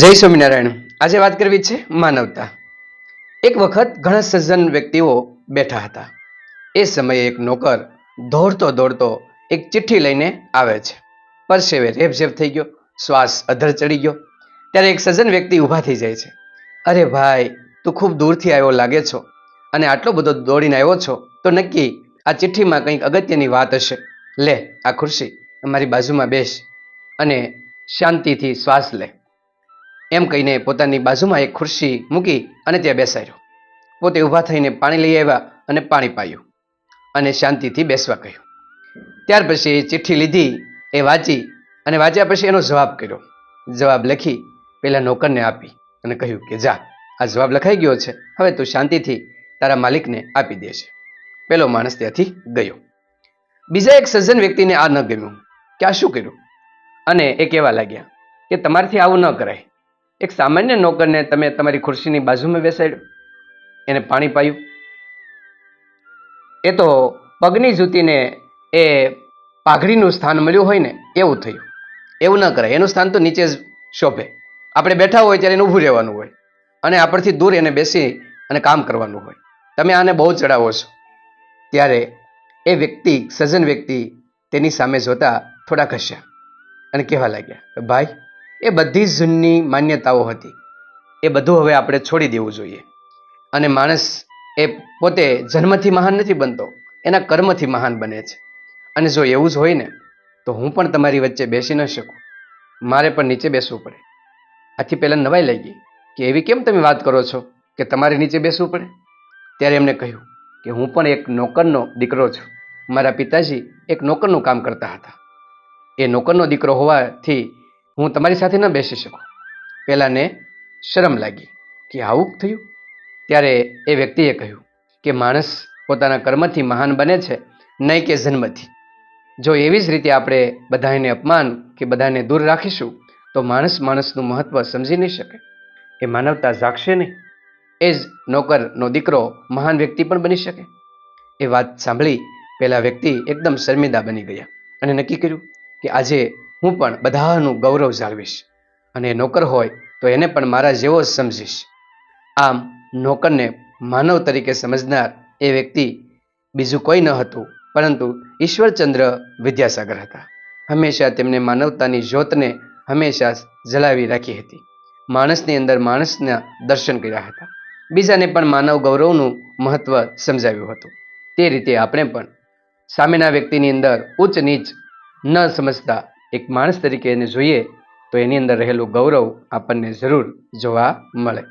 જય સ્વામિનારાયણ. આજે વાત કરવી છે માનવતા. એક વખત ઘણા સજ્જન વ્યક્તિઓ બેઠા હતા. એ સમયે એક નોકર દોડતો દોડતો એક ચિઠ્ઠી લઈને આવે છે. પરસેવે રેપઝેપ થઈ ગયો, શ્વાસ અધર ચડી ગયો. ત્યારે એક સજ્જન વ્યક્તિ ઊભા થઈ જાય છે. અરે ભાઈ, તું ખૂબ દૂરથી આવ્યો લાગે છો અને આટલો બધો દોડીને આવ્યો છો તો નક્કી આ ચિઠ્ઠીમાં કંઈક અગત્યની વાત હશે. લે, આ ખુરશી, અમારી બાજુમાં બેસ અને શાંતિથી શ્વાસ લે. એમ કહીને પોતાની બાજુમાં એક ખુરશી મૂકી અને ત્યાં બેસાડ્યો. પોતે ઊભા થઈને પાણી લઈ આવ્યા અને પાણી પાયું અને શાંતિથી બેસવા કહ્યું. ત્યાર પછી ચિઠ્ઠી લીધી, એ વાંચી અને વાંચ્યા પછી એનો જવાબ કર્યો. જવાબ લખી પેલા નોકરને આપી અને કહ્યું કે, જા, આ જવાબ લખાઈ ગયો છે. હવે તું શાંતિથી તારા માલિકને આપી દે છે પેલો માણસ ત્યાંથી ગયો. બીજા એક સજ્જન વ્યક્તિને આ ન ગમ્યું. કે આ શું કર્યું? અને એ કહેવા લાગ્યા કે, તમારથી આવું ન કરાય. એક સામાન્ય નોકરને તમે તમારી ખુરશીની બાજુમાં બેસાડ્યો. એને પાણી પાયું. એ તો પગની જૂતીને એ પાઘડીનું સ્થાન મળ્યું હોય ને, એવું થયું. એવું ન કરાય. એનું સ્થાન તો નીચે જ શોભે. આપણે બેઠા હોય ત્યારે એને ઊભું રહેવાનું હોય. અને આપણથી દૂર એને બેસી અને કામ કરવાનું હોય. તમે આને બહુ ચડાવો છો. ત્યારે એ વ્યક્તિ, સજ્જન વ્યક્તિ તેની સામે જોતા થોડા ઘસ્યા અને કહેવા લાગ્યા ભાઈ એ બધી જ જૂની માન્યતાઓ હતી. એ બધું હવે આપણે છોડી દેવું જોઈએ. અને માણસ એ પોતે જન્મથી મહાન નથી બનતો, એના કર્મથી મહાન બને છે. અને જો એવું જ હોય ને, તો હું પણ તમારી વચ્ચે બેસી ન શકું. મારે પણ નીચે બેસવું પડે. આથી પહેલાં નવાઈ લઈ ગઈ કે એવી કેમ તમે વાત કરો છો કે તમારે નીચે બેસવું પડે? ત્યારે એમણે કહ્યું કે હું પણ એક નોકરનો દીકરો છું. મારા પિતાજી એક નોકરનું કામ કરતા હતા. એ નોકરનો દીકરો હોવાથી હું તમારી સાથે ન બેસી શકું. પહેલાંને શરમ લાગી કે આવું થયું. ત્યારે એ વ્યક્તિએ કહ્યું કે માણસ પોતાના કર્મથી મહાન બને છે, નહીં કે જન્મથી. જો એવી જ રીતે આપણે બધાને અપમાન કે બધાને દૂર રાખીશું, તો માણસ માણસનું મહત્ત્વ સમજી નહીં શકે. એ માનવતા જાગશે નહીં. એ જ નોકરનો દીકરો મહાન વ્યક્તિ પણ બની શકે. એ વાત સાંભળી પહેલાં વ્યક્તિ એકદમ શર્મિંદા બની ગયા અને નક્કી કર્યું કે આજે હું પણ બધાનું ગૌરવ જાળવીશ. અને નોકર હોય તો એને પણ મારા જેવો જ સમજીશ. આમ નોકરને માનવ તરીકે સમજનાર એ વ્યક્તિ બીજું કોઈ ન હતું, પરંતુ ઈશ્વરચંદ્ર વિદ્યાસાગર હતા. હંમેશા તેમને માનવતાની જ્યોતને હંમેશા જલાવી રાખી હતી. માણસની અંદર માણસના દર્શન કર્યા હતા. બીજાને પણ માનવ ગૌરવનું મહત્વ સમજાવ્યું હતું. તે રીતે આપણે પણ સામેના વ્યક્તિની અંદર ઉચ્ચ નીચ ન સમજતા એક માણસ તરીકે એને જોઈએ તો એની અંદર રહેલું ગૌરવ આપણને જરૂર જોવા મળે.